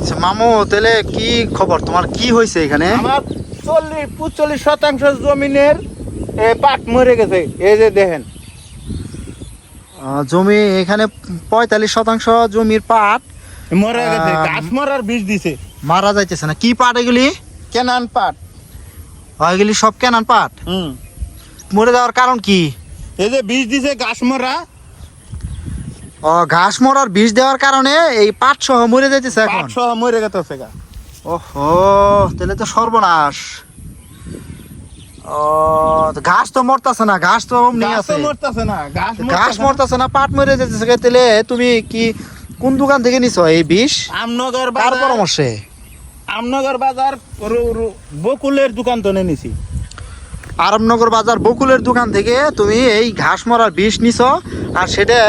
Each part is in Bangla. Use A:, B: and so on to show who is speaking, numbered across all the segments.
A: আচ্ছা, মামু তাহলে কি খবর? তোমার কি হয়েছে এখানে?
B: আমার চল্লিশ পঁচল্লিশ শতাংশ জমিনের পাট মরে গেছে। এই যে দেখেন।
A: জমি এখানে পঁয়তাল্লিশ শতাংশ জমির পাট।
B: মরে গেছে। গাছ মরার বীজ দিছে।
A: মারা যাইতেছে না। কি পাট এগুলি?
B: কেনান পাট।
A: এগুলি সব কেনান পাট?
B: হুম।
A: মরে যাওয়ার কারণ কি?
B: এই যে বীজ দিছে গাছ মরা।
A: ও ঘাস মরার বিষ দেওয়ার কারণে এই পাট সহ মরে যাইতেছে এখন।
B: পাট সহ মরে গেছে গা।
A: ওহো তাহলে তো সর্বনাশ। ও ঘাস তো মরতাছে না ঘাস তো অমনি আছে।
B: মরতাছে না গাছ
A: ঘাস মরতাছে না। পাট মরে যাইতেছে তাহলে তুমি কি কোন দোকান থেকে নিছো এই বিষ?
B: আমনগর বাজার
A: পরামর্শে?
B: আমনগর বাজার বকুলের দোকান তো নিছি।
A: আরবনগর বাজার বকুলের দোকান থেকে তুমি এই ঘাস মরার বিষ নিছো আর সেটা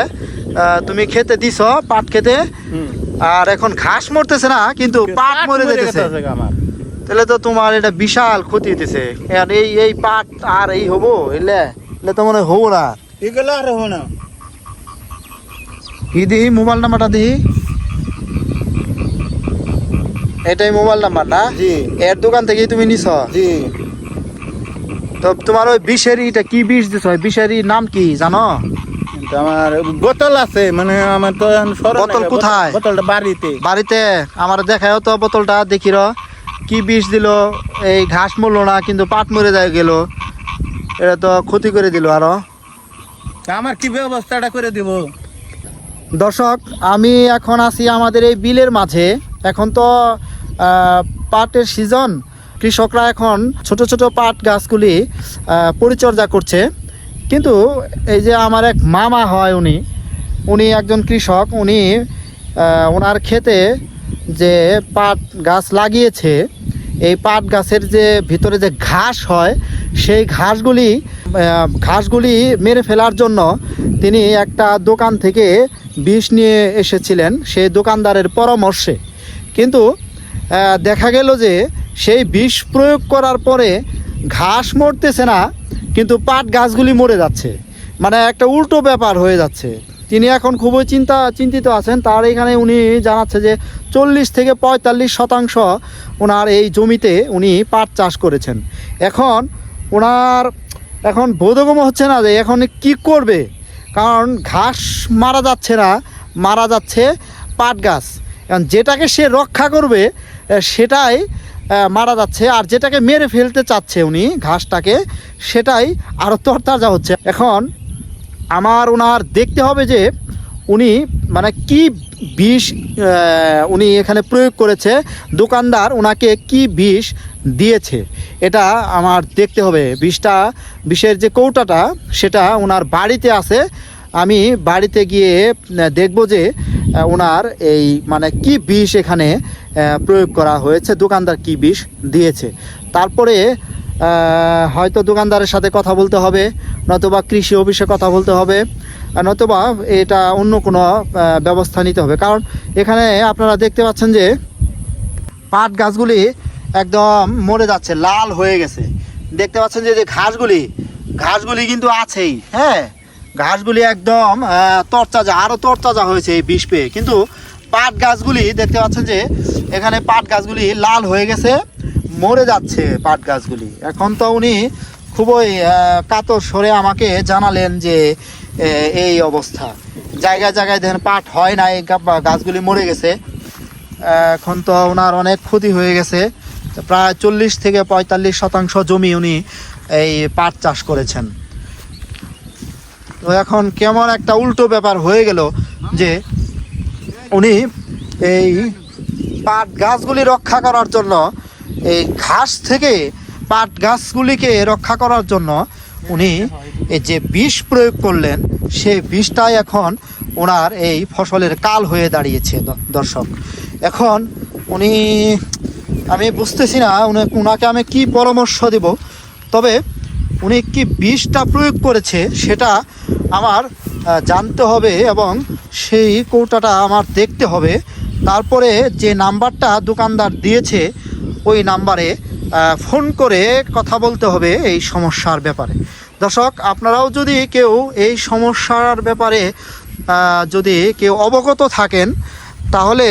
A: তুমি খেতে দিছো পাট খেতে। আর এখন ঘাস মরতেছে না কিন্তু পাট মরে
B: আমার।
A: তাহলে তো তোমার এটা বিশাল ক্ষতি হইতেছে। আর এই এই পাট আর এই হব এলে এলে তো মনে হব না।
B: এগুলো আর হব না।
A: কি দিহি মোবাইল নাম্বারটা দিহি। এটাই মোবাইল নাম্বার না?
B: জি।
A: এর দোকান থেকেই তুমি নিছ?
B: জি।
A: তো তোমার ওই বিষের এটা কি বিষ দিছ? বিষের নাম কি জানো?
B: কিন্তু আমার বোতল আছে মানে আমার তো
A: বোতল কোথায়?
B: বোতলটা বাড়িতে।
A: বাড়িতে? আমার দেখাও তো বোতলটা দেখির কি বিষ দিল? এই ঘাস মরলো না কিন্তু পাট মরে যায় গেল। এটা তো ক্ষতি করে দিল
B: আরও। আমার কি ব্যবস্থাটা করে দিব?
A: দর্শক আমি এখন আছি আমাদের এই বিলের মাঝে। এখন তো পাটের সিজন। কৃষকরা এখন ছোট ছোট পাট গাছগুলি পরিচর্যা করছে। কিন্তু এই যে আমার এক মামা হয় উনি উনি একজন কৃষক, উনি ওনার ক্ষেতে যে পাট গাছ লাগিয়েছে, এই পাট গাছের যে ভিতরে যে ঘাস হয়, সেই ঘাসগুলি ঘাসগুলি মেরে ফেলার জন্য তিনি একটা দোকান থেকে বিষ নিয়ে এসেছিলেন সেই দোকানদারের পরামর্শে। কিন্তু দেখা গেল যে সেই বিষ প্রয়োগ করার পরে ঘাস মরতেছে না কিন্তু পাট গাছগুলি মরে যাচ্ছে। মানে একটা উল্টো ব্যাপার হয়ে যাচ্ছে। তিনি এখন খুবই চিন্তা, চিন্তিত আছেন। তার এখানে উনি জানাচ্ছে যে চল্লিশ থেকে পঁয়তাল্লিশ শতাংশ ওনার এই জমিতে উনি পাট চাষ করেছেন। এখন ওনার, এখন বোধগম্য হচ্ছে না যে এখন কি করবে। কারণ ঘাস মারা যাচ্ছে না, মারা যাচ্ছে পাট গাছ। কারণ যেটাকে সে রক্ষা করবে, সেটাই মারা যাচ্ছে আর যেটাকে মেরে ফেলতে চাচ্ছে উনি ঘাসটাকে, সেটাই আরও তরতাজা হচ্ছে। এখন আমার ওনার দেখতে হবে যে উনি মানে কি বিষ উনি এখানে প্রয়োগ করেছে, দোকানদার ওনাকে কি বিষ দিয়েছে, এটা আমার দেখতে হবে। বিষটা, বিষের যে কৌটাটা, সেটা ওনার বাড়িতে আছে। আমি বাড়িতে গিয়ে দেখব যে ওনার এই মানে কি বিষ এখানে প্রয়োগ করা হয়েছে, দোকানদার কি বিষ দিয়েছে। তারপরে হয়তো দোকানদারের সাথে কথা বলতে হবে, নতুবা কৃষি অফিসে কথা বলতে হবে নতুবা এটা অন্য কোনো ব্যবস্থা নিতে হবে। কারণ এখানে আপনারা দেখতে পাচ্ছেন যে, পাট গাছগুলি একদম মরে যাচ্ছে, লাল হয়ে গেছে। দেখতে পাচ্ছেন যে ঘাসগুলি ঘাসগুলি কিন্তু আছেই হ্যাঁ? ঘাসগুলি একদম তরতাজা আরও তরতাজা হয়েছে এই বিষ পেয়ে কিন্তু পাট গাছগুলি দেখতে পাচ্ছেন যে, এখানে পাট গাছগুলি লাল হয়ে গেছে, মরে যাচ্ছে পাট গাছগুলি। এখন তো উনি খুবই কাতর সরে আমাকে জানালেন যে এই অবস্থা। জায়গায় জায়গায় দেখেন পাট হয় না এই গাছগুলি মরে গেছে। এখন তো ওনার অনেক ক্ষতি হয়ে গেছে। প্রায় চল্লিশ থেকে পঁয়তাল্লিশ শতাংশ জমি উনি এই পাট চাষ করেছেন। তো এখন কেমন একটা উল্টো ব্যাপার হয়ে গেল যে উনি এই পাট গাছগুলি রক্ষা করার জন্য, এই ঘাস থেকে পাট গাছগুলিকে রক্ষা করার জন্য উনি এই যে বিষ প্রয়োগ করলেন, সেই বিষটাই এখন ওনার এই ফসলের কাল হয়ে দাঁড়িয়েছে দর্শক। এখন উনি, আমি বুঝতেছি না, উনি ওনাকে আমি কি পরামর্শ দেব, তবে উনি কি বিষটা প্রয়োগ করেছে সেটা আমার জানতে হবে এবং সেই কৌটাটা আমার দেখতে হবে। তারপরে যে নাম্বারটা দোকানদার দিয়েছে, ওই নাম্বারে ফোন করে কথা বলতে হবে এই সমস্যার ব্যাপারে। দর্শক, আপনারাও যদি কেউ এই সমস্যার ব্যাপারে যদি কেউ অবগত থাকেন, তাহলে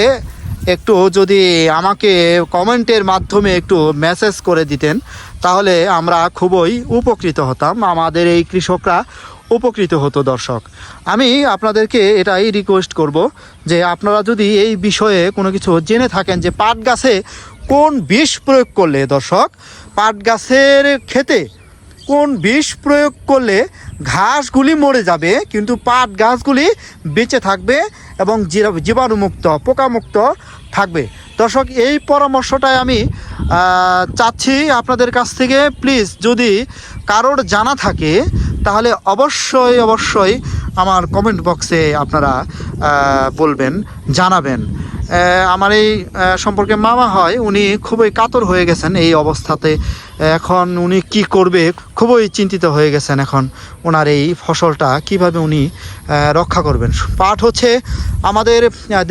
A: একটু যদি আমাকে কমেন্টের মাধ্যমে একটু মেসেজ করে দিতেন, তাহলে আমরা খুবই উপকৃত হতাম। আমাদের এই কৃষকরা উপকৃত হতো দর্শক। আমি আপনাদেরকে এটাই রিকোয়েস্ট করব যে আপনারা যদি এই বিষয়ে কোনো কিছু জেনে থাকেন যে পাট গাছে কোন বিষ প্রয়োগ করলে দর্শক, পাট গাছের ক্ষেতে কোন বিষ প্রয়োগ করলে ঘাসগুলি মরে যাবে, কিন্তু পাট গাছগুলি বেঁচে থাকবে এবং জীবা- জীবাণুমুক্ত, পোকামুক্ত থাকবে। দর্শক, এই পরামর্শটাই আমি চাচ্ছি আপনাদের কাছ থেকে। প্লিজ যদি কারোর জানা থাকে তাহলে অবশ্যই অবশ্যই আমার কমেন্ট বক্সে আপনারা বলবেন, জানাবেন। আমার এই সম্পর্কে মামা হয়, উনি খুবই কাতর হয়ে গেছেন এই অবস্থাতে। এখন উনি কি করবে, খুবই চিন্তিত হয়ে গেছেন এখন ওনার এই ফসলটা, কীভাবে উনি রক্ষা করবেন। পাট হচ্ছে আমাদের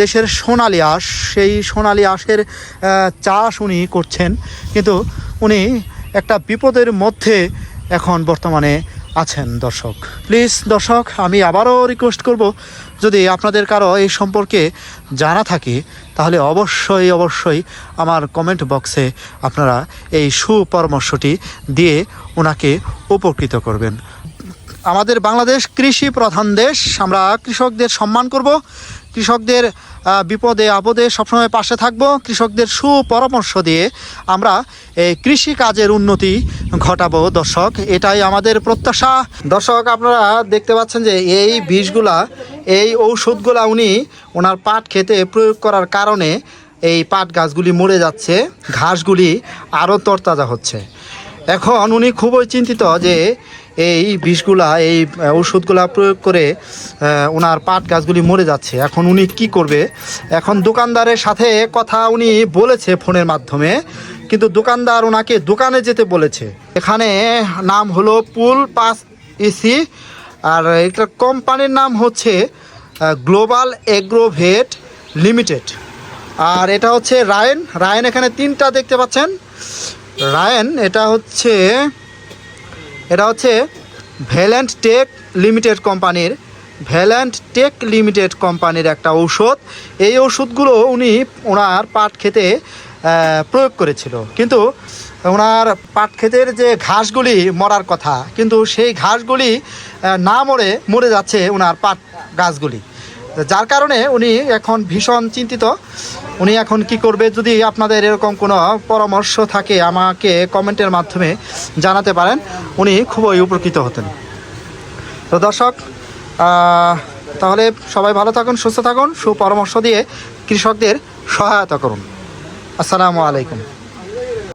A: দেশের সোনালি আঁশ। সেই সোনালি আঁশের চাষ উনি করছেন। কিন্তু উনি একটা বিপদের মধ্যে এখন বর্তমানে আছেন দর্শক। প্লিজ, দর্শক, আমি আবারও রিকোয়েস্ট করব, যদি আপনাদের কারও এই সম্পর্কে জানা থাকে, তাহলে অবশ্যই অবশ্যই আমার কমেন্ট বক্সে আপনারা এই সুপরামর্শটি দিয়ে ওনাকে উপকৃত করবেন। আমাদের বাংলাদেশ কৃষি প্রধান দেশ, আমরা কৃষকদের সম্মান করব। কৃষকদের বিপদে, আপদে সবসময় পাশে থাকব। কৃষকদের সুপরামর্শ দিয়ে আমরা এই কৃষি কাজের উন্নতি ঘটাবো, দর্শক। এটাই আমাদের প্রত্যাশা। দর্শক, আপনারা দেখতে পাচ্ছেন যে এই বিষগুলা, এই ঔষধগুলা উনি ওনার পাট খেতে প্রয়োগ করার কারণে এই পাট গাছগুলি মরে যাচ্ছে, ঘাসগুলি আরও তরতাজা হচ্ছে। এখন উনি খুবই চিন্তিত যে এই বিষগুলা, এই ওষুধগুলা প্রয়োগ করে ওনার পাট গাছগুলি মরে যাচ্ছে। এখন উনি কি করবে? এখন দোকানদারের সাথে কথা উনি বলেছে ফোনের মাধ্যমে, কিন্তু দোকানদার ওনাকে দোকানে যেতে বলেছে। এখানে নাম হলো পুল পাস ইসি আর একটা কোম্পানির নাম হচ্ছে গ্লোবাল এগ্রোভেট লিমিটেড। আর এটা হচ্ছে রায়ন। রায়ন এখানে তিনটা দেখতে পাচ্ছেন। রায়ন, এটা হচ্ছে এটা হচ্ছে ভ্যালেন্ট টেক লিমিটেড কোম্পানির, ভ্যালেন্ট টেক লিমিটেড কোম্পানির একটা ঔষধ। এই ওষুধগুলো উনি ওনার পাট খেতে প্রয়োগ করেছিল। কিন্তু ওনার পাট ক্ষেতের যে ঘাসগুলি মরার কথা, কিন্তু সেই ঘাসগুলি না মরে মরে যাচ্ছে ওনার পাট গাছগুলি। যার কারণে উনি এখন ভীষণ চিন্তিত। উনি এখন কি করবে যদি আপনাদের এরকম কোনো পরামর্শ থাকে, আমাকে কমেন্টের মাধ্যমে জানাতে পারেন। উনি খুবই উপকৃত হতেন। তো দর্শক তাহলে সবাই ভালো থাকুন, সুস্থ থাকুন। সুপরামর্শ দিয়ে কৃষকদের সহায়তা করুন। আসসালামু আলাইকুম।